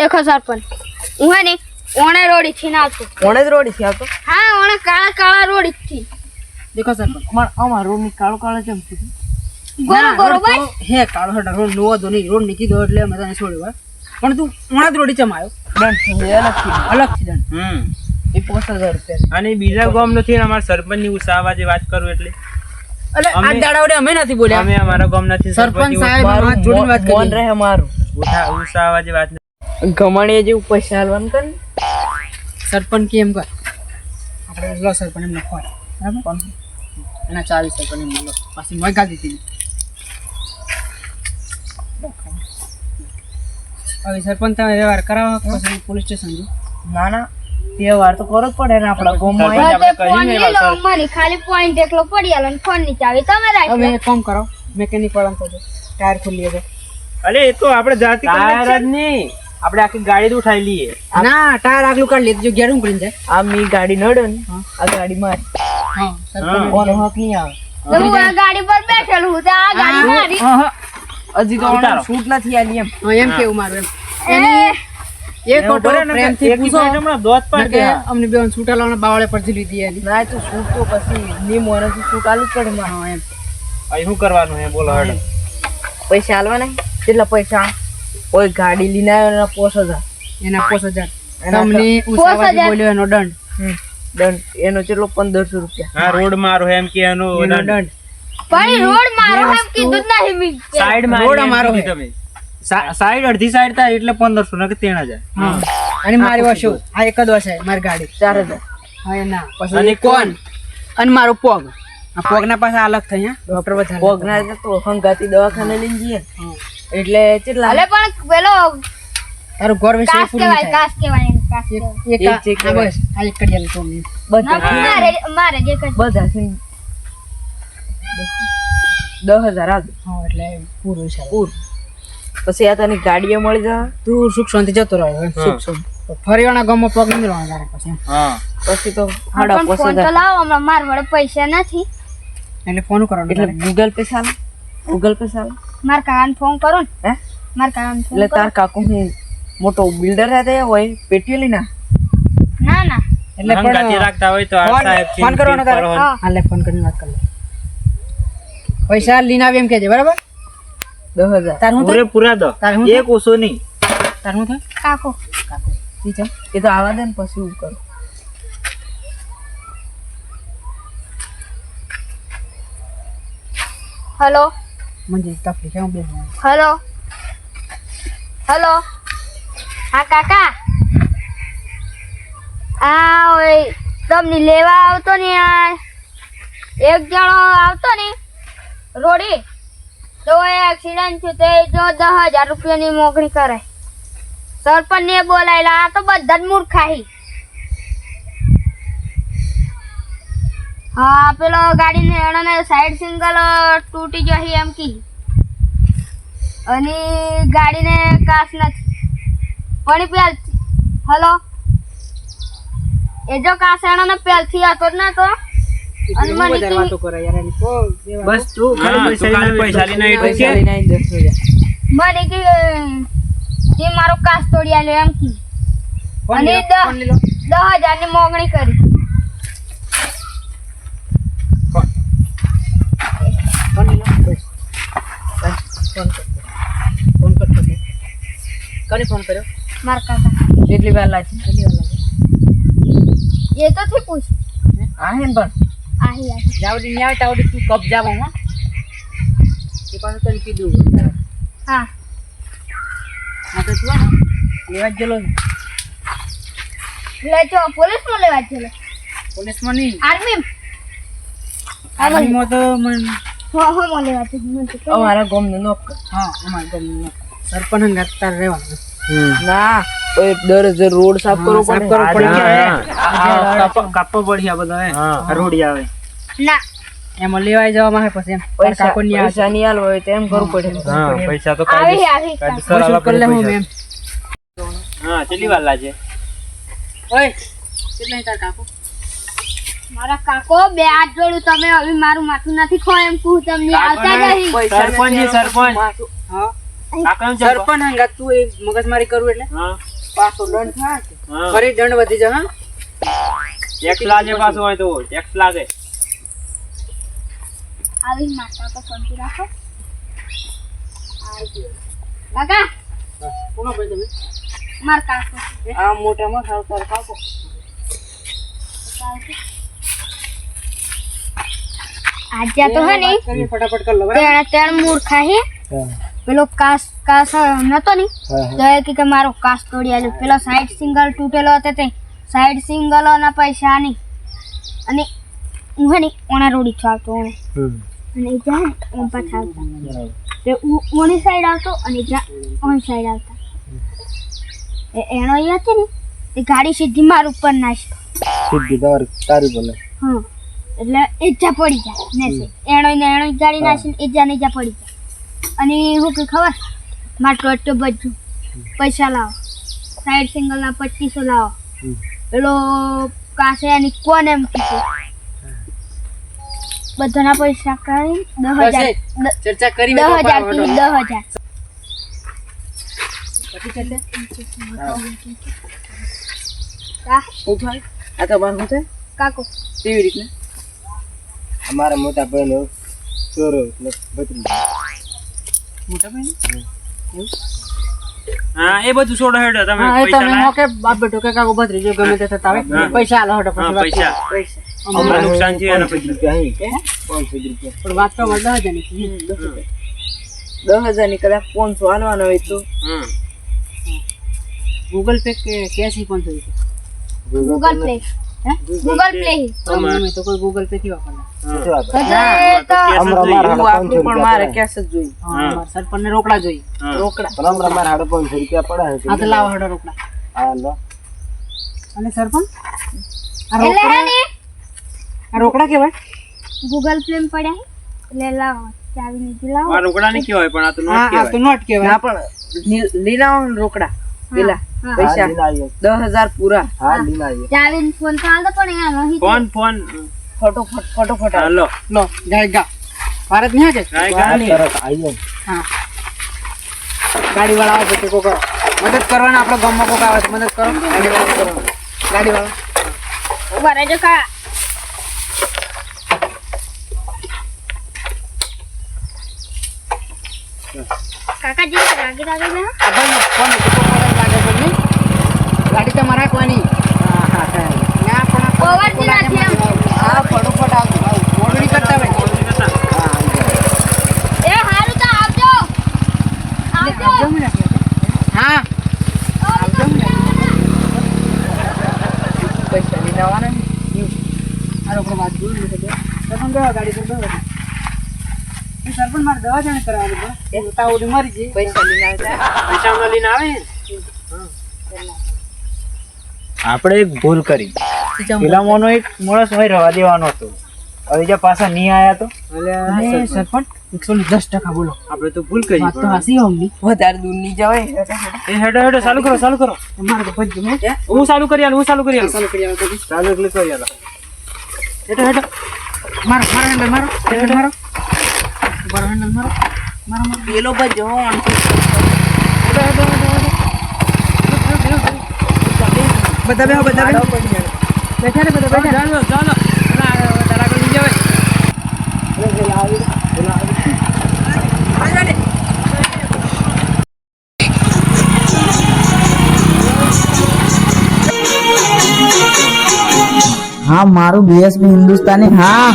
દેખો સરપંચ હું હે ને ઓણે રોડી થી ના છું. ઓણે જ રોડી થી આવતો? હા ઓણે કાળા કાળા રોડી થી. દેખો સરપંચ અમાર અમાર રોડની કાળો કાળો થયું ગોરો ગોરો બસ હે કાળો હડ રોડ નો દો ની રોડ નીકી દો એટલે મેં તને છોડ્યો પણ તું ઓણે જ રોડી ચમ આવ્યો? ડન અલગથી અલગથી ડન. હમ. એ પોસા રૂપિયા. અને બીજા ગામ નથી ને અમારા સરપંચની ઉસાવા જે વાત કરું એટલે. એટલે આ અમે- અમે નથી બોલ્યા. અમે અમારા ગામ નથી સરપંચ સાહેબ જોડીને વાત કરી. રહે અમારું ઉસાવા જે વાત ગમણીએ જેવું પૈસા હાલવાનું કર સરપંચ કે એમ કર. આપણે લો સરપંચ એમ લખવા બરાબર? એના ચાવી સરપંચ એમ લો પાછી મોય ગાલી દીધી હવે સરપંચ તમે વ્યવહાર કરાવો પછી પોલીસ સ્ટેશન જો ના ના. વ્યવહાર તો કરવો જ પડે ને આપણા ગામમાં. ખાલી પોઈન્ટ એકલો પડી આલો ને ફોનની ચાવી તમે રાખો હવે એક કામ કરો. મેકેનિક વાળા કહો ટાયર ખોલી દે અરે એ તો આપણે જાતિ ટાયર જ નહીં. આપણે આખી ગાડી ઉઠાઈ ઉઠાવી લઈએ. ના ટાયર આગલું કાઢી લે જો ગેડું કરીને જાય. આ મી ગાડી નડે ને આ ગાડી મારી. હા કોનો હક નહીં આવે. તો હું આ ગાડી પર બેઠેલું તો આ ગાડી મારી. હા, હા. હજી તો શૂટ નથી આલી એમ. એમ કેવું મારું એમ. એ, એક એવું ઓટો કરે ને કે પ્રેમથી પૂછો. દોત ને કે અમને બેન છૂટાલાના બાવળે પરથી લીધી ના તો શૂટ તો પછી ની મોનેથી શૂટ આલું જ પડે મારે. એમ. અહીં શું કરવાનું હે? બોલો હેડો. પૈસા હાલવાના કેટલા પૈસા? કોઈ ગાડી લઈને આવ્યો એના પોસ હજાર. એના પોસ હજાર. તમને ઉસાવાથી બોલ્યો એનો દંડ. દંડ. એનો કેટલો પંદરસો રૂપિયા. હા રોડ મારો એમ કે એનો દંડ. પણ રોડ મારો એમ કીધું જ નહીં મી સાઈડ રોડ અમારો હે. તમે. સાઈડ અડધી સાઈડ થાય એટલે પંદરસો ને કે ત્રણ હજાર. હા. અને મારી વાસો આ એક જ વાશે મારી ગાડી. ચાર હજાર. હા એના અને કોણ? અને મારો પગ. આ પગના પાસે અલગ થઈ હા ડોક્ટર બધા પગ તો હંગાતી દવાખાને લઈને જઈએ. ને. એટલે કેટલા? અલે પણ પેલો તારું ઘર વિશે કાસ પૂરું કાસ કેવાય કાસ કેવાય એક એક બસ. આ એક કરી આલું બધા મારે મારે જે કઈ બધા દસ હજાર આજ હા એટલે પૂરું છે. પૂરું. પછી આ તને ગાડીએ મળી જાય તું સુખ શાંતિ જતો રહ્યો સુખ શાંતિ ફરિયાણા ગામમાં પગ નહીં રહેવાનો તારે પછી. હા. પછી તો હાડા સાડા ફોન તો લાવો હમણાં માર વડે પૈસા નથી. એટલે ફોન કરો એટલે ગૂગલ પે ચાલે? ગૂગલ પે ચાલે? માર કાકાને ફોન કરો ને. હે? માર કાકાને ફોન એટલે તાર કાકો હું મોટો બિલ્ડર રહેતા હોય પેટીઓ લઈને? ના ના. એટલે પણ રાખતા હોય તો આ સાહેબ ફોન કરવાનો કર. હા હા. લે ફોન કરીને વાત કર લે. પૈસા લઈને આવી એમ કહેજે બરાબર? 10000 તાર હું થાય? પૂરેપૂરા દો. તાર હું એક ઓછો નહીં. તાર હું થાય? કાકો. ઈ છે. એ તો આવા દે ને પછી હું કરું. હલો મને તકલીફ હું બે. હલો હલો હા કાકા આ ઓય તમને લેવા આવતો ને આ એક જણો આવતો ને રોડી તો એ એક્સિડન્ટ થયો તે જો દસ હજાર રૂપિયાની મોકળી કરે સરપંચ ને બોલાયેલા આ તો બધા જ મૂર્ખાહી હા પેલો ગાડીને એણે સાઈડ સિંગલ તૂટી ગયો એમ કી. અને ગાડીને કાસ નથી પણ પેલ હલો? એ જો કાસ એનો પેલથી હતો જ ના તો. બસ તું ખાલી પૈસા લઈને પૈસા લઈને આવીને દસ હજાર મને કે જે મારો કાસ તોડી આલ્યો એમ કી. અને. દસ હજારની મોગણી કરી. ફોન લઈ લો. બસ. ફોન કર. ફોન કર તો દે. કોને ફોન કર્યો? મારા કાકા કેટલી વાર લાગી? કેટલી વાર લાગી? એ તો થી પૂછ. આ હે બસ આ હે જાવડી ન્યા તાવડી તું કબ જાવ હા. એ પાછું તને કીધું. હા. હા તો તું લેવા જ ગયેલો છે. જો પોલીસમાં લેવા છે પોલીસમાં નહીં. આર્મી આર્મીમાં તો મને હો હો માં મને તો ખબર. અમારા ગામને નોક. કર. હા અમારે ગમે સરપંચ હંગાત તારે રહેવાનું. ના. કોઈ દર રોડ સાફ કરવો સાફ કરવો પડે. હા, આ કાપવા- કાપવા પડી આ બધા હે. રોડી આવે. ના. એમાં લેવાઈ જવામાં આવે પછી પૈસા પૈસા નહીં આલવા હોય તો એમ કરવું પડે. હા પૈસા તો કરી કેટલી વાર લાગે? ઓય કેટલા તાર કાકો? મારા કાકો બે હાથ જોડું તમે હવે મારું માથું નથી ખો એમ કહું તમને. આવતા નહીં સરપંચ. જી, સરપંચ સરપંચ? હંગા તું એ મગજમારી કરું એટલે? હા. પાછો દંડ થાય કે? ફરી દંડ વધી જા હા? ટેક્સ લાગે પાછો હોય તો ટેક્સ લાગે આવી માતા તો સંતુ રાખો. કાકા! કોનો ભાઈ તમે? માર કાકો. આ મોટામાં સારું સારું ખાકો આજે તો હે ને. ફટાફટ કર લો બરાબર? ત્રણ મૂર્ખા હે. પેલો કાસ કાસ નતો ની? તો કે મારો કાસ તોડી આલ્યો. પેલો સાઈડ સિંગલ તૂટેલો હતો તે. સાઈડ સિંગલો ના પૈસા નહીં અને હું હે ને ઓના રોડી ચાલતો ઓને અને જ્યાં હું ને પાછા આવતા. તે ઓની સાઈડ આવતો અને જ્યાં ઓની સાઈડ આવતા. એ એનો એ હતી ને એ ગાડી સીધી માર ઉપર નાખી. હા. એટલે ઈજા પડી જાય ને એણો ને એણો ગાડી નાખીને એ જા ને ઈજા પડી જાય. અને હું કે ખબર? માટલો એટલો બધું. પૈસા લાવો. સાઈડ સિંગલ ના પચીસો લાવો. પેલો કાસે એની કોણ એમ કીધું? બધાના પૈસા કરી દસ હજાર. ચર્ચા કરી દસ હજાર દસ હજાર. આ તમારે કાકો. કેવી રીતના? અમારા મોટા ભાઈ ચોરો એટલે ભત્રીજો. મોટા ભાઈ હા એ બધું છોડો હેડો તમે પૈસા તમે મોકે બાપ બેટો કે કાકો ભત્રીજો ગમે તે થતા આવે પૈસા આલો હટો પછી પૈસા. પૈસા. નુકસાન થયું એના પાંચસો રૂપિયા પાંચસો રૂપિયા. પણ વાત તો મળતા જ નહીં દસ હજારની કદાચ પાંચસો હાલવાનો હોય તો. હમ. ગૂગલ પે કે કેશ પણ થયું ગૂગલ હે ગૂગલ પ્લે મમ્મી તો કોઈ ગૂગલ પે થી પણ ને રોકડા જોઈએ. રોકડા. પણ અને સરપંચ? કેવાય? ગૂગલ પ્લે માં પડ્યા એટલે લાવો. ચાવી નીચે લાવો. આ રોકડા પણ આ તો આ ના પણ આવો ને રોકડા. પેલા. પૈસા. દસ હજાર પૂરા. ફોન પણ નહીં ફોન ફોન. ફોટો ફોટો આવો. હાલો. લો ગાડી ભારત નહીં કે? હા, ગાય તરત આવીએ. હા. ગાડી વાળા આવે છે કોક મદદ કરવાના આપણો ગામમાં કોક આવે છે મદદ કરો. ગાડી વાળા કરો. ગાડી વાળા ઊભા રહેજો કા. કાકાજી રાગી રાગી બે આ ભાઈ ફોન નહીં ગાડી તમારે મારા રાખવાની. હા હા થાય ના પણ ઓવરથી નથી એમ. હા ફટોફટ આવજો. મોડું નહીં કરતા ભાઈ એ હારું તો આવજો. આવજો. હા. પૈસા લઈને આવવાના. ને. આ રોકડો વાત જોઈ સરપંચ ગાડી પર સરપંચ મારે દવા જાણે કરાવવાની બસ એ તાવડી મરી ગઈ. પૈસા લઈને આવતા. પૈસા લઈને આવે આપણે એક ભૂલ કરી. પેલામાંનો એક માણસ હોય રવા દેવાનો હતો. હવે જ્યાં પાછા નહીં આયા તો? સરપંચ. એકસો ને દસ ટકા બોલો. આપણે તો ભૂલ કરી. તો હાસી હોમની વધારે દૂર નહીં જવાય. એ હેડો હેડો ચાલુ કરો ચાલુ કરો. તમારે તો ભજ ગમે હું? ચાલુ કરી આલું હું ચાલુ કરી આલું. ચાલુ કરી આલું ચાલુ એટલે કરી આલું. હેડો હેડો. મારો મારો હેન્ડલ મારો. હેન્ડલ મારો. મારો હેન્ડલ મારો. મારો મારો. પેલો ભજ હેઠો હેડો હેડો હેઠો બધા બેહો બધા બેહો બેઠા રે બધા બેઠા. ચાલો ચાલો તારા આગળ લઈ જવાય. હા મારું બીએસપી હિન્દુસ્તાની. હા.